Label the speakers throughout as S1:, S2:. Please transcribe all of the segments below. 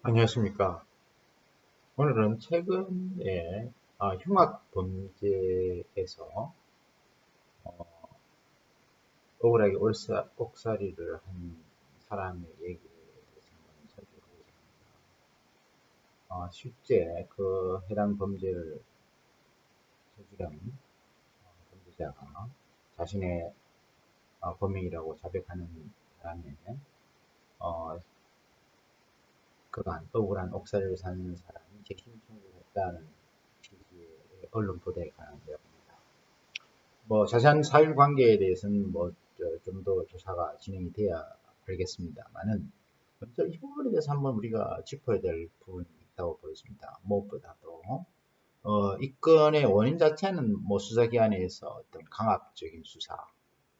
S1: 안녕하십니까. 오늘은 최근에 아, 흉악 범죄에서 어, 억울하게 올사, 옥살이를 한 사람의 얘기에 대해서 한번 살펴보고자 합니다. 어, 실제 그 해당 범죄를 저지른 어, 범죄자가 자신의 어, 범행이라고 자백하는 바람에 어, 그간 억울한 옥살이를 사는 사람이 재심 청구했다는 취지의 언론 보도에 관한 내용입니다. 뭐 자세한 사실 관계에 대해서는 뭐 좀 더 조사가 진행이 돼야 알겠습니다만은 먼저 이 부분에 대해서 한번 우리가 짚어야 될 부분이 있다고 보였습니다. 무엇보다도 어, 이 건의 원인 자체는 뭐 수사기관에서 어떤 강압적인 수사,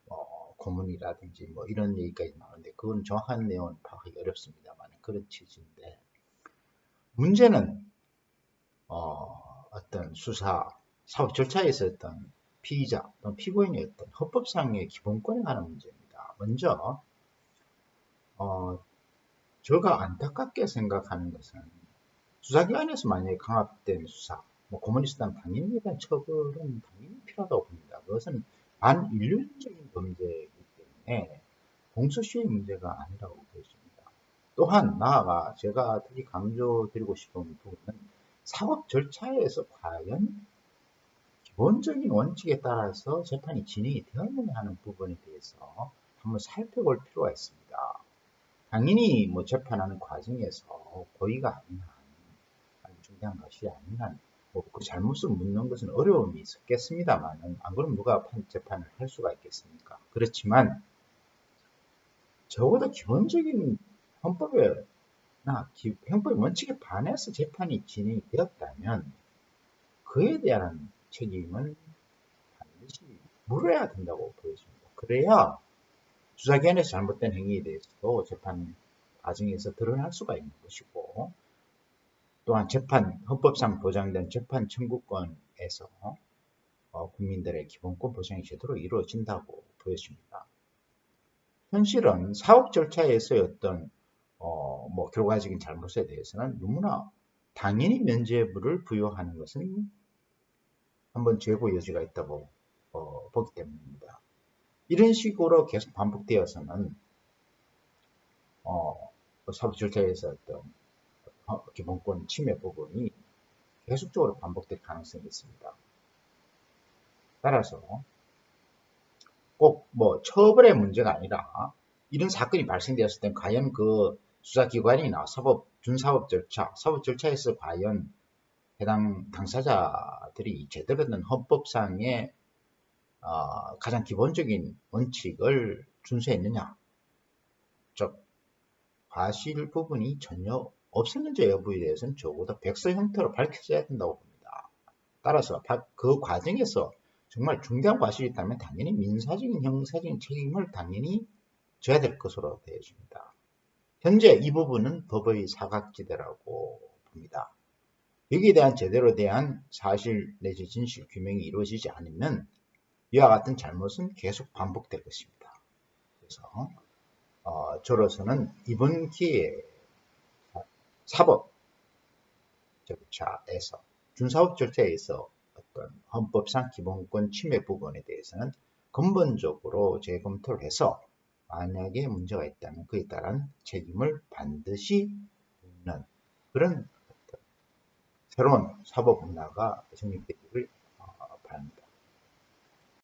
S1: 뭐 고문이라든지 뭐 이런 얘기까지 나오는데 그건 정확한 내용은 파악하기 어렵습니다만 그런 취지인데 문제는 어, 어떤 수사 사법 절차에 있었던 피의자 또는 피고인의 어떤 헌법상의 기본권에 관한 문제입니다. 먼저 어, 제가 안타깝게 생각하는 것은 수사기관에서 만약에 강압된 수사, 뭐 고문이 있었다면 당연히 처벌은 당연히 필요하다고 봅니다. 그것은 반인륜적인 때문에 공소시효의 문제가 아니라고 보여집니다. 또한 나아가 제가 특히 강조드리고 싶은 부분은 사법 절차에서 과연 기본적인 원칙에 따라서 재판이 진행이 되었느냐 하는 부분에 대해서 한번 살펴볼 필요가 있습니다. 당연히 뭐 재판하는 과정에서 고의가 아닌 한, 중대한 것이 한, 뭐 그 잘못을 묻는 것은 어려움이 있었겠습니다만은, 안 그러면 누가 재판을 할 수가 있겠습니까? 그렇지만, 적어도 기본적인 헌법에나 형법의 원칙에 반해서 재판이 진행이 되었다면 그에 대한 책임은 반드시 물어야 된다고 보여집니다. 그래야 수사기관에서 잘못된 행위에 대해서도 재판 과정에서 드러날 수가 있는 것이고 또한 재판 헌법상 보장된 재판 청구권에서 어, 국민들의 기본권 보장이 제대로 이루어진다고 보여집니다. 현실은 사업 절차에서의 어떤 어, 뭐 결과적인 잘못에 대해서는 너무나 당연히 면죄부를 부여하는 것은 한번 죄고 여지가 있다고 어, 보기 때문입니다. 이런 식으로 계속 반복되어서는 어, 뭐 사법 절차에서 어떤 어, 기본권 침해 부분이 계속적으로 반복될 가능성이 있습니다. 따라서 꼭 뭐 처벌의 문제가 아니라 이런 사건이 발생되었을 때 과연 그 수사기관이나 사법, 준사법 절차, 사법 절차에서 과연 해당 당사자들이 제대로 된 헌법상의 어, 가장 기본적인 원칙을 준수했느냐. 즉, 과실 부분이 전혀 없었는지 여부에 대해서는 적어도 백서 형태로 밝혀져야 된다고 봅니다. 따라서 그 과정에서 정말 중대한 과실이 있다면 당연히 민사적인 형사적인 책임을 당연히 져야 될 것으로 되어집니다. 현재 이 부분은 법의 사각지대라고 봅니다. 여기에 대한 제대로 대한 사실 내지 진실 규명이 이루어지지 않으면 이와 같은 잘못은 계속 반복될 것입니다. 그래서 어, 저로서는 이번 기회에 사법 절차에서 준사법 절차에서 어떤 헌법상 기본권 침해 부분에 대해서는 근본적으로 재검토를 해서 만약에 문제가 있다면 그에 따른 책임을 반드시 묻는 그런 새로운 사법 문화가 성립되기를